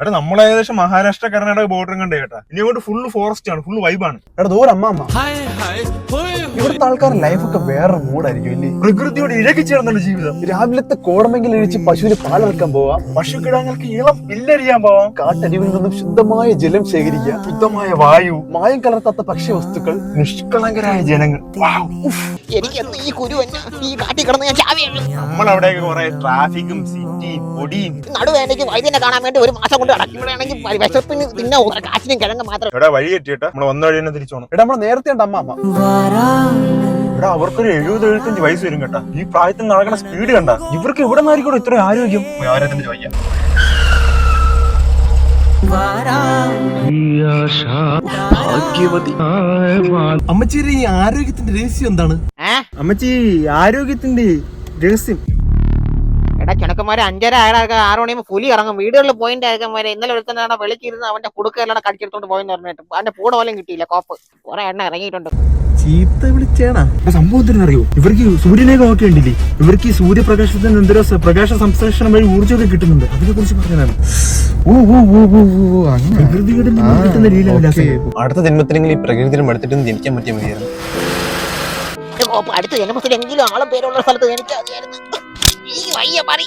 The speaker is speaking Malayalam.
എടാ നമ്മൾ ഏകദേശം മഹാരാഷ്ട്ര കർണാടക ബോർഡറും കണ്ടേ കേട്ടാ. ഇനി അങ്ങോട്ട് ഫുള്ള് ഫോറസ്റ്റ് ആണ് ഫുള്ള് വൈബാണ് എടാ ദൂരം അമ്മ ഇവിടുത്തെ ആൾക്കാരുടെ ലൈഫൊക്കെ വേറെ മൂടായിരിക്കും ഇല്ലേ? പ്രകൃതിയോട് ഇഴകി ചേർന്നുള്ള ജീവിതം. രാവിലത്തെ കോടമെങ്കിൽ ഇഴിച്ച് പശുവിന് പാലിറക്കാൻ പോവാം. പശു കിടാങ്ങൾക്ക് ഇളം പില്ലരിയാൻ പോവാം. കാട്ടരുവിൽ നിന്നും ശുദ്ധമായ ജലം ശേഖരിക്കാം ശുദ്ധമായ വായു മായം കലർത്താത്ത ഭക്ഷ്യവസ്തുക്കൾ നിഷ്കളങ്കരായ ജനങ്ങൾ. എനിക്ക് എനിക്കെന്ന് ഈ കുരു ഈ കാട്ടി കിടന്ന് ഞാൻ ചാവിയാണ് നമ്മൾ കുറെ ട്രാഫിക്കും സിറ്റിയും പൊടിയും. നടുവേനയ്ക്ക് വൈദ്യനെ കാണാൻ വേണ്ടി ഒരു മാസം കൊണ്ട് വിശപ്പിന് തിന്ന കിഴങ്ങ് മാത്രം. എടാ വഴി കെട്ടിയിട്ട് നമ്മൾ വന്ന വഴി തന്നെ നമ്മൾ നേരത്തെ ഉണ്ട് അമ്മ അമ്മ എടാ അവർക്കൊരു എഴുപത് എഴുപത്തഞ്ച് വയസ്സ് വരും കേട്ടാ. ഈ പ്രായത്തിൽ നടക്കുന്ന സ്പീഡ് കണ്ട. ഇവർക്ക് ഇവിടെ നിന്നായിരിക്കും ഇത്രയും ആരോഗ്യം? ആരോഗ്യത്തിന് ചോദിക്കാം അമ്മച്ചേരി ഈ ആരോഗ്യത്തിന്റെ രഹസ്യം എന്താണ്? അമ്മച്ചി ആരോഗ്യത്തിന്റെ രഹസ്യം. എടാ ചെണക്കന്മാരെ അഞ്ചര ആഴൊക്കെ ആറ് മണിയുമ്പോ പുലി ഇറങ്ങും. വീടുകളിൽ പോയിന്റ് അയക്കന്മാരെ ഇന്നലെ ഒരുത്തനാണ് വെളിച്ചിരുന്ന് അവന്റെ കുടുക്കെല്ലാം കടിച്ചെടുത്തോണ്ട് പോയെന്ന് പറഞ്ഞിട്ട്. അവന്റെ പൂട പോലും കിട്ടിയില്ല കോപ്പ്. കുറെ എണ്ണ ഇറങ്ങിയിട്ടുണ്ട്. ചീത്ത വിളിച്ചേണ. സംഭവത്തിന് അറിയോ ഇവർക്ക് സൂര്യനെ ഒക്കെ ഉണ്ടല്ലേ ഇവർക്ക് ഈ സൂര്യപ്രകാശത്തിന് എന്തോ പ്രകാശ സംശ്ലേഷണം വഴി ഊർജമൊക്കെ കിട്ടുന്നുണ്ട്. അതിനെ കുറിച്ച് പറഞ്ഞതാണ്. അടുത്ത ജന്മത്തിലെങ്കിൽ ഈ പ്രകൃതിയിൽ എടുത്തിട്ട് ജനിക്കാൻ പറ്റിയ മതിയായിരുന്നു. അടുത്ത ജന്മത്തിലെങ്കിലും ആളും പേരുള്ള സ്ഥലത്ത് എനിക്ക് മതിയായിരുന്നു ഈ വയ്യ മറി